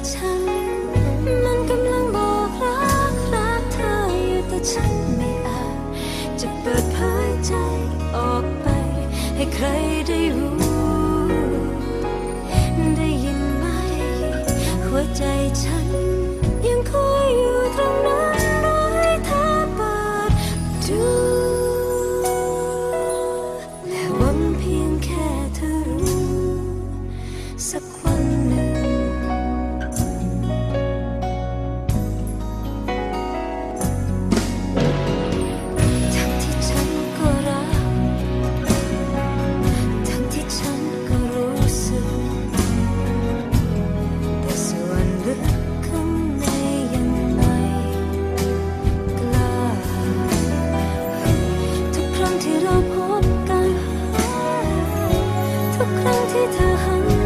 มันกำลังบอกรักรักเธออยู่แต่ฉันไม่อาจจะเปิดเผยใจออกไป ให้ใครได้รู้ ได้ยินไหม หัวใจฉัน ยังคอยอยู่ตรงนั้นรอให้เธอเปิดดูและหวังเพียงแค่เธอรู้สัก 不能替他好